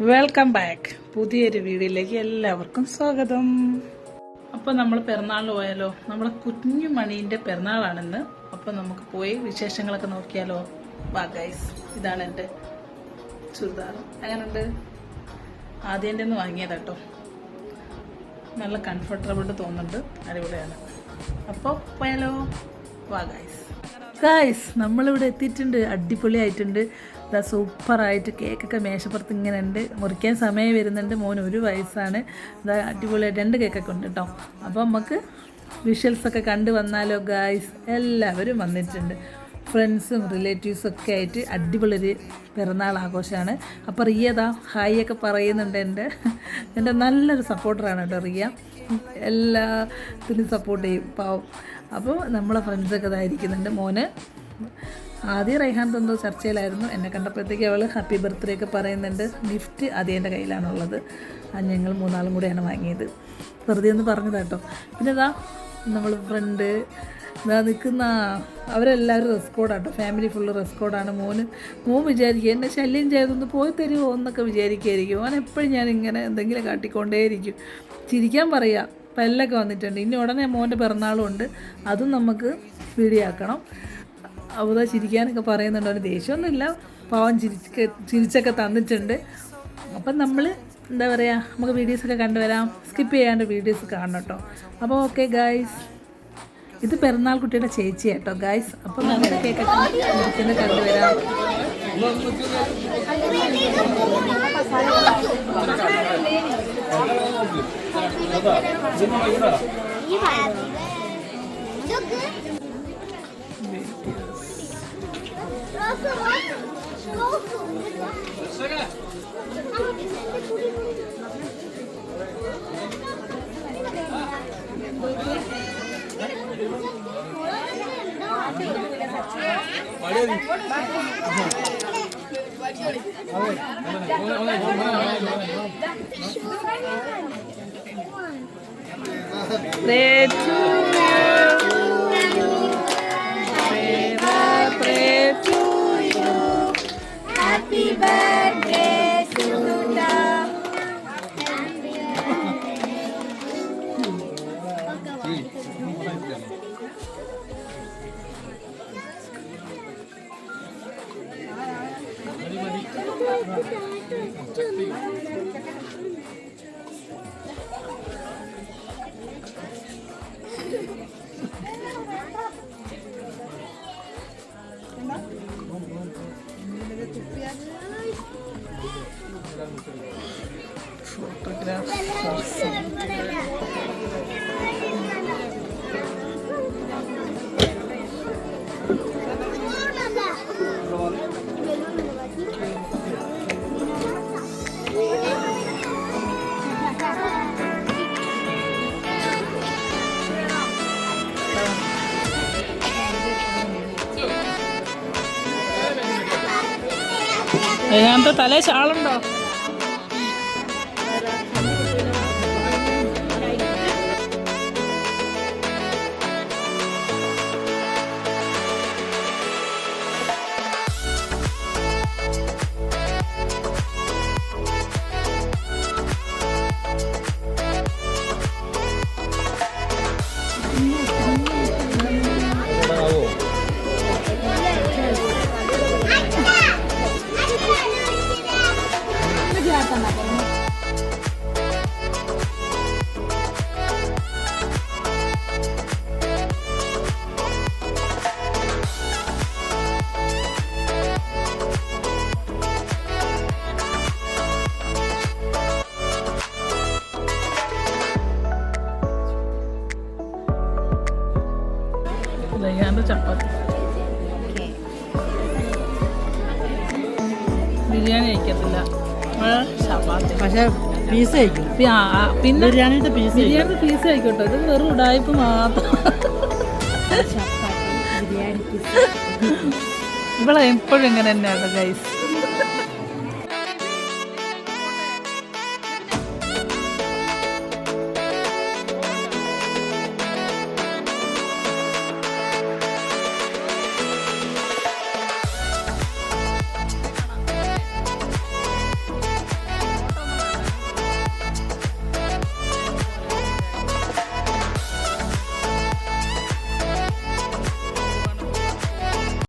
Welcome back പുതിയൊരു വീഡിയോയിലേക്ക് എല്ലാവർക്കും സ്വാഗതം. അപ്പോൾ നമ്മൾ പിറന്നാളിന് പോയാലോ? നമ്മളെ കുഞ്ഞു മണീന്റെ പിറന്നാളാണെന്ന്. അപ്പോൾ നമുക്ക് പോയി വിശേഷങ്ങളൊക്കെ നോക്കിയാലോ? വാ ഗൈസ് ഇതാണ് എന്റെ ചുരിദാർ. അങ്ങനുണ്ട് ആദ്യം ഒന്ന് വാങ്ങിയതാട്ടോ നല്ല കംഫർട്ടബിൾ തോന്നുന്നുണ്ട്. അടിപൊളിയാണ്. അപ്പോൾ പോയാലോ? വാ ഗൈസ് നമ്മളിവിടെ എത്തിയിട്ടുണ്ട്. അടിപൊളിയായിട്ടുണ്ട്. സൂപ്പറായിട്ട് കേക്കൊക്കെ മേശപ്പുറത്ത് ഇങ്ങനെ ഉണ്ട് മുറിക്കാൻ സമയം വരുന്നുണ്ട്. മോൻ ഒരു വയസ്സാണ്. ഇതാ അടിപൊളിയായിട്ട് രണ്ട് കേക്കൊക്കെ ഉണ്ട് കേട്ടോ. അപ്പോൾ നമുക്ക് വിഷ്വൽസൊക്കെ കണ്ടു വന്നാലോ ഗായ്സ് എല്ലാവരും വന്നിട്ടുണ്ട്. ഫ്രണ്ട്സും റിലേറ്റീവ്സും ഒക്കെ ആയിട്ട് അടിപൊളി ഒരു പിറന്നാൾ ആഘോഷമാണ്. അപ്പോൾ റിയതാ ഹായ് ഒക്കെ പറയുന്നുണ്ട് എന്റെ. എന്റെ നല്ലൊരു സപ്പോർട്ടറാണ് കേട്ടോ റിയ. എല്ലാത്തിനും സപ്പോർട്ട് ചെയ്യും. പാവം. അപ്പോൾ നമ്മളെ ഫ്രണ്ട്സൊക്കെ ഇതായിരിക്കുന്നുണ്ട് മോന് ആദ്യം റൈഹാൻ തന്നോ ചർച്ചയിലായിരുന്നു. എന്നെ കണ്ടപ്പോഴത്തേക്ക് അവൾ ഹാപ്പി ബർത്ത്ഡേ ഒക്കെ പറയുന്നുണ്ട്. ഗിഫ്റ്റ് ആദ്യം കയ്യിലാണുള്ളത്. അത് ഞങ്ങൾ മൂന്നാളും കൂടെയാണ് വാങ്ങിയത്. വെറുതെ ഒന്ന് പറഞ്ഞതാട്ടോ. പിന്നെ ഇതാ നമ്മൾ ഫ്രണ്ട് ഇതാ നിൽക്കുന്ന അവരെല്ലാവരും റെസ്കോഡാണ് കോഡാട്ടോ ഫാമിലി ഫുൾ റെസ്കോഡാണ് കോഡാണ് മോന് മോൻ വിചാരിക്കുക എന്നെ ശല്യം ചെയ്തൊന്ന് പോയി തരുമോ? എന്നൊക്കെ വിചാരിക്കുമായിരിക്കും അവൻ എപ്പോഴും ഞാൻ ഇങ്ങനെ എന്തെങ്കിലും കാട്ടിക്കൊണ്ടേയിരിക്കും. ചിരിക്കാൻ പറയാം. പല്ലൊക്കെ വന്നിട്ടുണ്ട്. ഇനി ഉടനെ മോന്റെ പിറന്നാളും ഉണ്ട്. അതും നമുക്ക് വീഡിയോ ആക്കണം. അവത ചിരിക്കാനൊക്കെ പറയുന്നുണ്ട്. അവന് ദേഷ്യമൊന്നുമില്ല. പാവം ചിരിച്ചൊക്കെ ചിരിച്ചൊക്കെ തന്നിട്ടുണ്ട്. അപ്പം നമ്മൾ എന്താ പറയുക നമുക്ക് വീഡിയോസൊക്കെ കണ്ടുവരാം. സ്കിപ്പ് ചെയ്യാണ്ട് വീഡിയോസ് കാണണം കേട്ടോ. അപ്പോൾ ഓക്കെ ഗായ്സ് ഇത് പിറന്നാൾ കുട്ടിയുടെ ചേച്ചി കേട്ടോ ഗായ്സ് അപ്പം നമുക്ക് കേക്കൊക്കെ കണ്ടുവരാം. masa var. Ne Fotografação. ഏതാണ്ട് തലേ ഷാളുണ്ടോ ലയ്യാന്റെ ചപ്പാത്തി. ബിരിയാണി കഴിക്കത്തില്ല. ചപ്പാത്തി. പക്ഷെ പീസ് കഴിക്കും. പിന്നെ ബിരിയാണിയുടെ പീസ് ബിരിയാണി പീസ് ആയിക്കോട്ടെ ഇത് വെറും ഉടായ്പ മാത്രം. ബിരിയാണി ഇവിടെ എപ്പോഴും ഇങ്ങനെ തന്നെയാണ് ഗൈസ്